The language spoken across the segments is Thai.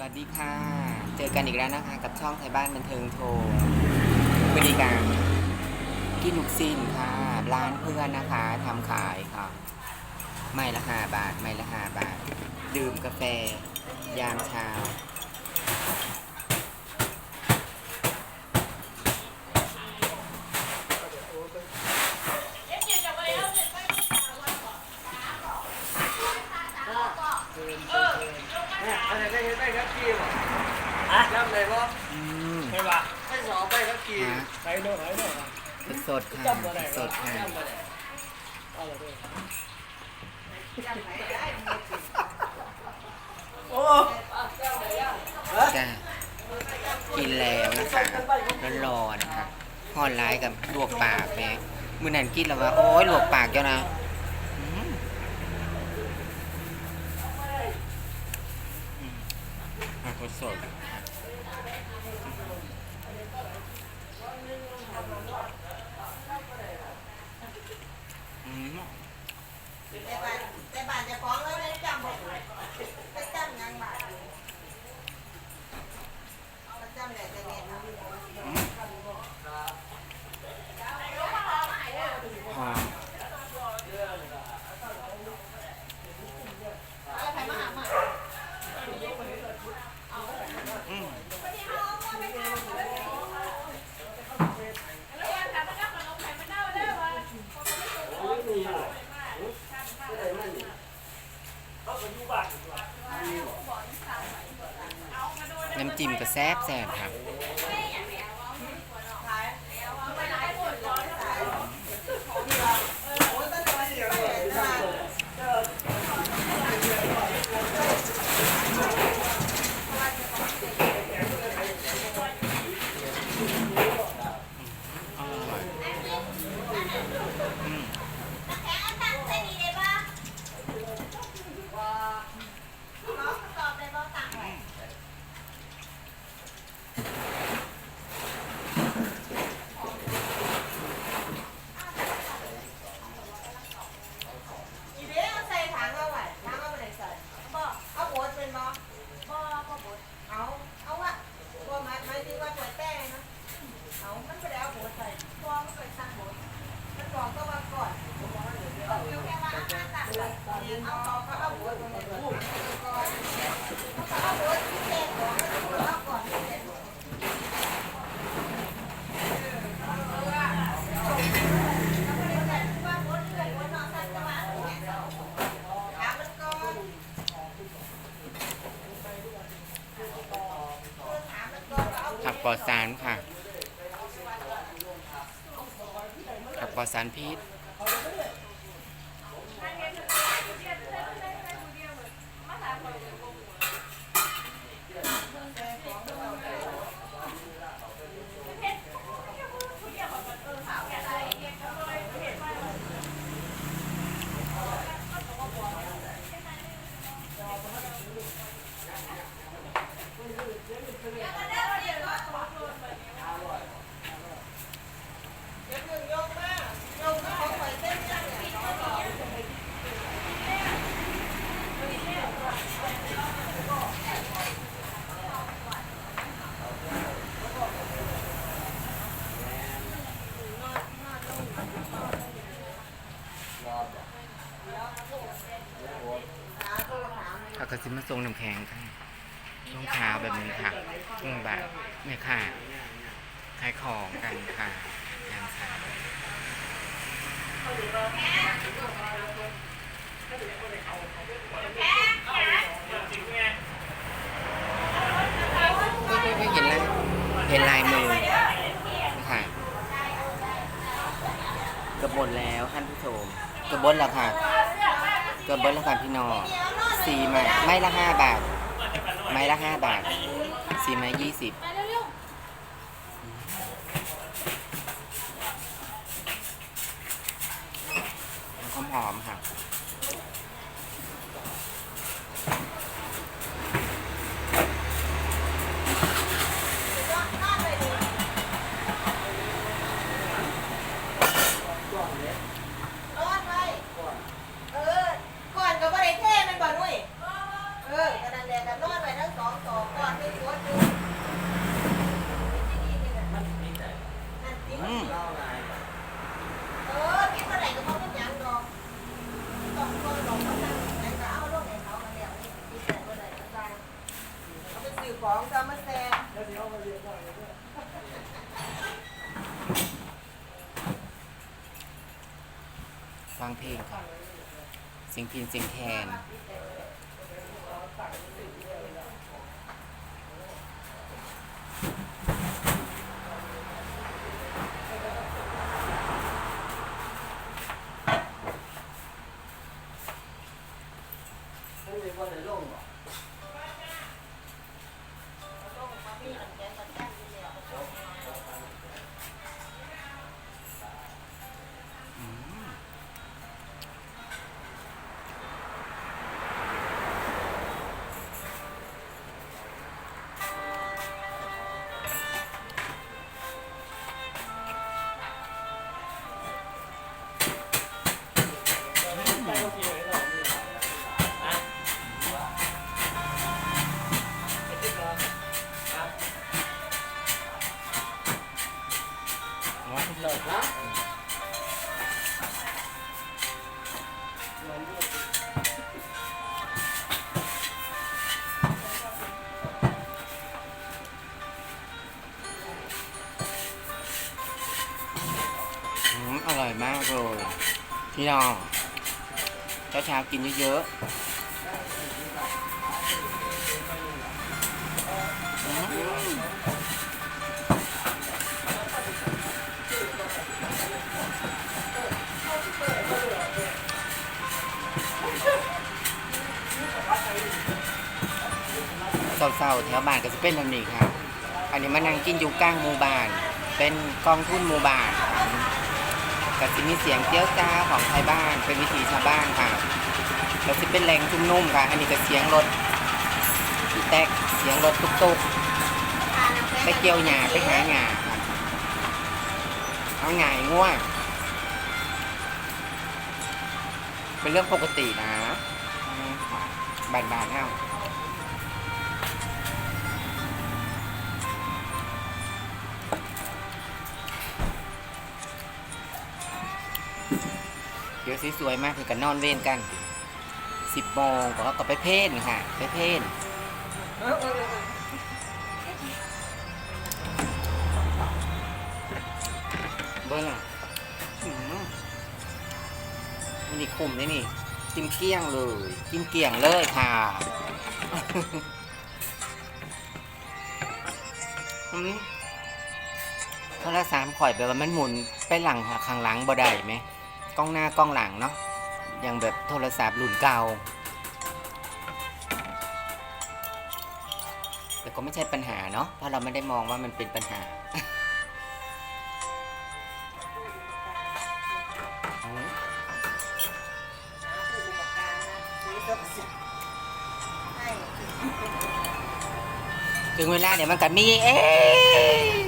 สวัสดีค่ะ เจอกันอีกแล้วนะคะ กับช่องไทยบ้านบันเทิงโทรบริการกินลูกซินค่ะ ร้านเพื่อนนะคะทำขายค่ะ ไม่ละห้าบาท ไม่ละห้าบาท ดื่มกาแฟ ยามเช้า อะจำได้บ่อืมใช่ป่ะไม่สอบได้ครับกี่ฮะไปโน่นไปโน่นสดๆค่ะจำบ่ได้สดๆค่ะจำบ่ได้เอาเลยด้วยโอ้จ้ากินแล้วนะคะร้อนๆค่ะห่อนร้ายกับลวกปากแม่มือนันกินแล้วว่า โอ้ยลวกปากเจ้านะอืมอืม ผักสดๆค่ะอืม แต่บ้านแต่บ้านเจะของแล้วได้จำบ่ไปจำยังบ้านไปจำได้แต่เนี่ยนะ หอมอืม น้ำจิ้มก็ แซ่บแซ่บครับ โอ้ยตั้งแต่วันเดียวเลยนะ อร่อยอืม อีเด้เอาใส่ถังเอาไว้ถังเอาไปไหนใส่บ่เอาบดเป็นบ่บ่บ่บดเอาเอาวะบ่หมายหมายถึงว่าถ้วยแป้งนะเอามันไม่ได้เอาบดใส่ฟองมันเคยสั่งบดมันฟองก็วางก่อนเอาอยู่แค่ว่าอาหารต่างเลยเอาฟองก็เอาบดมาเลยก่อนเอาบดที่แป้งก่อนแล้วเอาก่อนที่แป้งก่อน ผักปลอดสารค่ะ ผัก ปลอดสารพิษ สิมาทรงน้ำแข็งค่ะช่วงเช้าแบบนี้ค่ะช่วงบ่ายแม่ค่ะขายของกันค่ะยามเช้าเฮ้ยเฮ้ยเห็นลายเห็นลายมือค่ะกระบนแล้วท่านผู้ชมกระบนแล้วค่ะกระบนแล้วค่ะพี่น้อง สี่ไม้ไม้ละห้าบาท ไม้ละห้าบาทสี่ไม้ยี่สิบหอมหอมๆค่ะ รอดไว้เออ ก่อนก็บ่ได้เท่มันบ่นุ้ยเออกระดันแดงกันรอดไว้ทั้งสองสองไป ของจะมาแซง แล้วเดี๋ยวมาเรียนว่าอะไรเนี่ย ฟังเพลงค่เสียงพินเสียงแคนไม่มีคนในโลกหรอก พี่น้องเช้าเช้ากินเยอะๆอืมเศร้าๆแถวบ้านก็จะเป็นแบบนี้ค่ะอันนี้มานั่งกินอยู่กลางหมู่บ้าน เป็นกองทุนหมู่บ้าน ก็จะมีเสียงเตี้ยวจ้าของไทยบ้านเป็นวิถีชาวบ้านค่ะแล้วจะเป็นแหล่งชุ่มนุ่มค่ะ อันนี้ก็เสียงรถพี่แตกเสียงรถตุกๆไปเกี่ยวหญ้าไปหาหญ้าค่ะเอาหงายง่วงเป็นเรื่องปกตินะอืมบานๆเอ้า ดี๋ยวสวยๆมากคือกันนอนเว้นกันสิบโมงก็ก็ไปเพ่นค่ะ ไปเพ่นเบิ้งอะมันนี่คุมเลยนี่กินเกี้ยงเลย กินเกี้ยงเลยค่ะอืมโทรศัพท์ข่อยแบบว่ามันหมุนไปหลังค่ะข้างหลังบ่ได้ไหม กล้องหน้ากล้องหลังเนาะอย่างแบบโทรศัพท์รุ่นเก่า แต่ก็ไม่ใช่ปัญหาเนาะเพราะเราไม่ได้มองว่ามันเป็นปัญหาถึงเวลาเดี๋ยวมันก็มีเองอื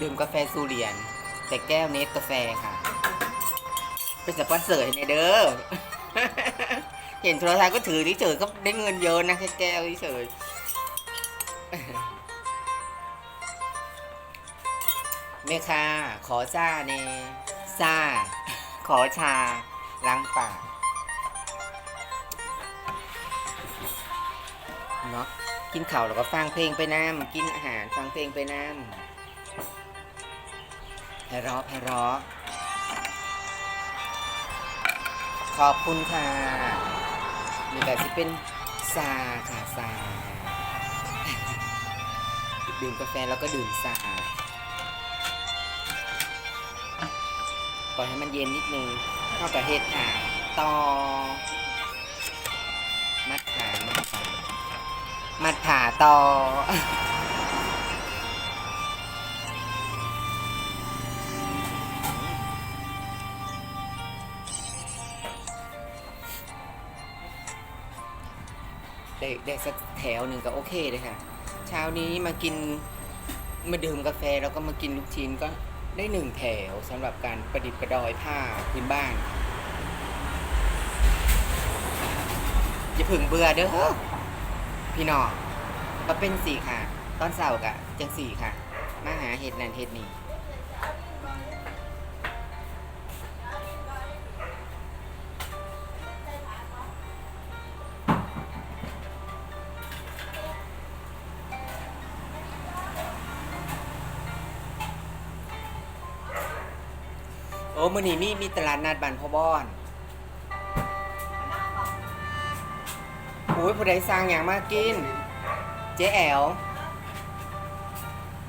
ดื่มกาแฟซูเรียน แต่แก้วเนสกาแฟค่ะ เป็นสปอนเซอร์ให้ในเด้อ เห็นโทรศัพท์ก็ถือเฉยก็ได้เงินเยอะนะแค่แก้วเฉยเมค่าขอซ่าเนซ่า ขอชา ล้างปากเนาะกินข่าวแล้วก็ฟังเพลงไปน้ำกินอาหารฟังเพลงไปน้ำ เราะไพเราะขอบคุณค่ะนี่แบบที่เป็นซาค่ะซาดื่มกาแฟแล้วก็ดื่มซาปล่อยให้มันเย็นนิดนึงเท่ากับเห็ดค่ะต่อ มัดขา มัดขา มัดขาต่อ ได้ได้สักแถวหนึ่งก็โอเคเลยค่ะ เช้านี้มากินมาดื่มกาแฟแล้วก็มากินลูกชิ้นก็ได้หนึ่งแถวสำหรับการประดิษฐ์ประดอยผ้าพื้นบ้านอย่าผึ่งเบื่อเด้อพี่น้องก็เป็นสี่ค่ะ ตอนเสาร์กะจังสี่ค่ะ มาหาเห็ดนั่นเห็ดนี่ มื้อนี้มีมีตลาดนัดบ้านพ่อบ้อนโอ้ยผู้ใดสั่งหยังมากิน เจ๊แอล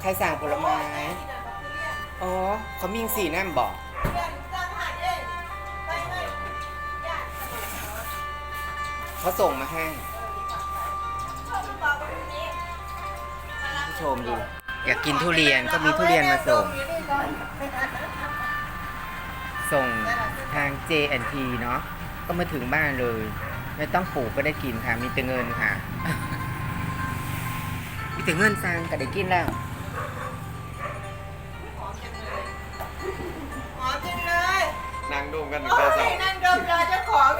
ใครสั่งผลไม้อ๋อเขามีสีน้ำบอกเขาส่งมาให้ผู้ชมดู อยากกินทุเรียนก็มีทุเรียนมาส่ง ส่งทาง J&T เนาะก็มาถึงบ้านเลย ไม่ต้องปลูกก็ได้กินค่ะ มีแต่เงินค่ะ มีแต่เงินสั่งก็ได้กินแล้วหอมจังเลยนางดมกันโอ้แต่สาวยนั่งดมรอเจ้าของ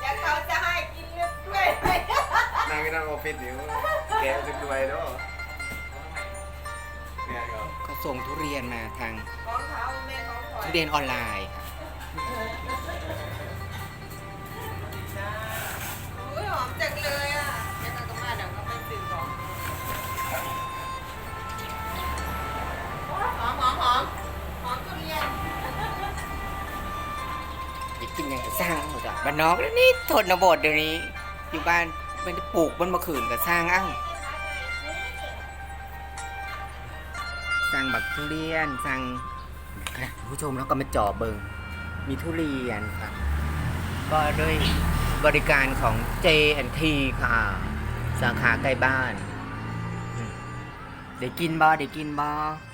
เดี๋ยวเขาจะให้กินเลือดด้วยนางก็นั่งออฟฟิศอยู่แกจะรวยเนาะเนี่ยก็เขา ส่งทุเรียนมาทางของเขาแม่ของขวัญทุเรียนออนไลน์ค่ะอุ้ยหอมจังเลยอะเดี๋ยวเราก็มาเดี๋ยวก็ไปซื้อของหอมหอมหอมหอมทุเรียนอยากกินอย่างก็สร้างหมดอะบ้านนอกแล้วนี่ทนบทเดี๋ยวนี้ อยู่บ้านไม่ได้ปลูกบนมะขืนก็สร้างเอ้า สั่งบักทุเรียน สั่งผู้ชมแล้วก็มาจ่อเบิงมีทุเรียนค่ะ ก็ด้วยบริการของ J&T ค่ะ สาขาใกล้บ้าน เดี๋ยวกินบ่เดี๋ยวกินบ่อื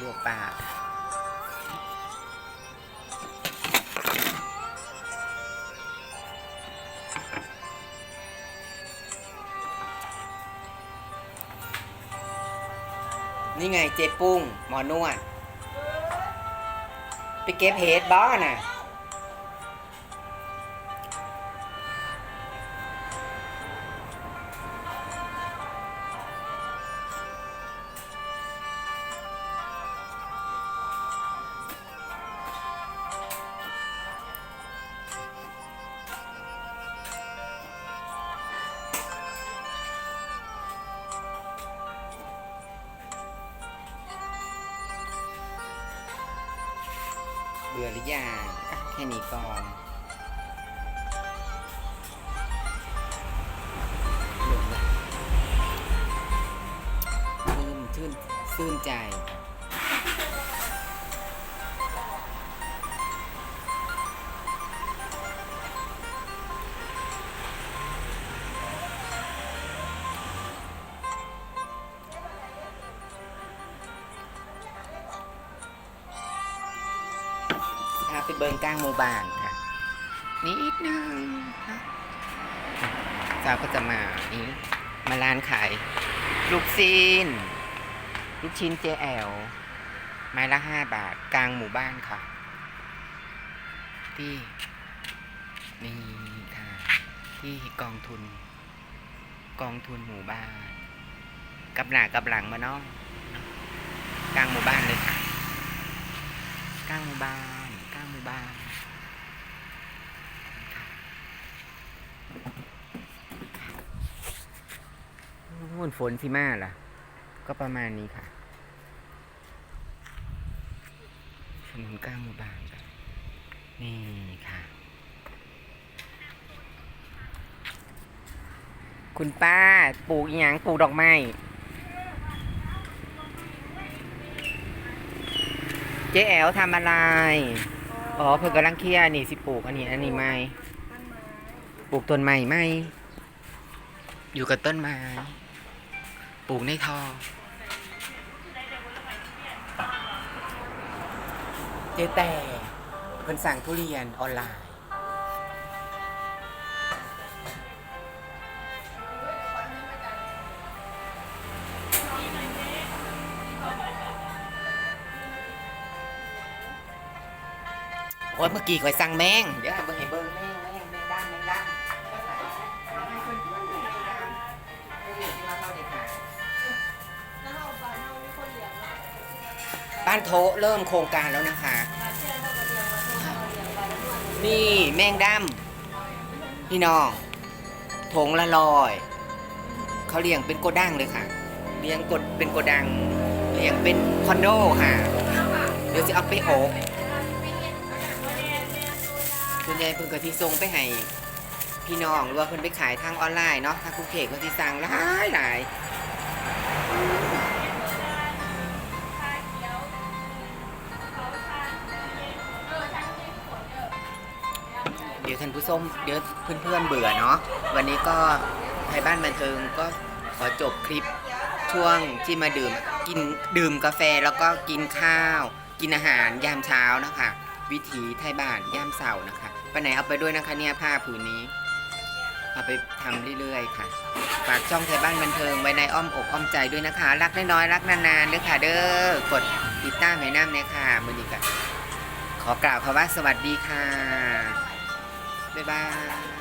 ลวกปานี่ไงเจ๊ปุ้ง หมอนวด ไปเก็บเห็ดบ้าน่ะ บื่อหรือยังอะแค่นี้ก่อนเบื่อละชื่นชื่นชื่นใจ ไปเบิงกลางหมู่บ้านค่ะนิดนึงค่ะสาวก็จะมานี้มาร้านขายลูกชิ้นลูกชิ้นเจแอลไม้ละห้าบาทกลางหมู่บ้านค่ะ ที่นี่ค่ะที่กองทุน กองทุนหมู่บ้าน กับหน้ากับหลังมานาะเนาะกลางหมู่บ้านเลยค่ะกลางหมู่บ้าน กลางมู่นฝนสิมาล่ะ ก็ประมาณนี้ค่ะถนนกลางหมู่บ้านค่ะนี่ค่ะ คุณป้าปลูกอีหยังปลูกดอกไม้เจ๊แอลทำอะไร อ๋อเพิ่อกำลังเคลียร์นี่สิปลูกอันนี้อันนี้ไม่ปลูกต้นไม้ไม่อยู่กับต้นไม้ปลูกในท่อเจ๊แต่เพิ่นสั่งทุเรียนออนไลน์ อ้ยเมื่อกี้ข่อยสั่งแมงเดี๋ยวให้เบิ่งให้เบิ่งแมงแมงแมงด้านแมงด้านบ้านโทะเริ่มโครงการแล้วนะคะ นี่แมงดำพี่น้องถงละลอย เขาเลี้ยงเป็นโกดังเลยค่ะ เลี้ยงกดเป็นโกดัง เลี้ยงเป็นคอนโดค่ะ เดี๋ยวจะเอาไปอบ ส่วนใหญ่เพิ่นก็ที่ส่งไปให้พี่น้องหรือว่าเพิ่นไปขายทางออนไลน์เนาะทางกรุงเทพก็ที่สั่งหลายหลายเดี๋ยวท่านผู้ชมเดี๋ยวเพื่อนๆเบื่อเนาะวันนี้ก็ไทยบ้านบันเทิงก็ขอจบคลิปช่วงที่มาดื่มกินดื่มกาแฟแล้วก็กินข้าว กินอาหารยามเช้านะคะ วิถีไทยบ้านยามเสาร์นะคะ ไปไหนเอาไปด้วยนะคะเนี่ยผ้าผืนนี้ เอาไปทำเรื่อยๆค่ะ ฝากช่องไทยบ้านบันเทิงไว้ในอ้อมอกอ้อมใจด้วยนะคะ รักน้อยๆรักนานๆด้วยค่ะเด้อกดติดตามให้น้ำเนี่ยค่ะมือนี้ก็ขอกล่าวคำว่าสวัสดีค่ะบ๊ายบาย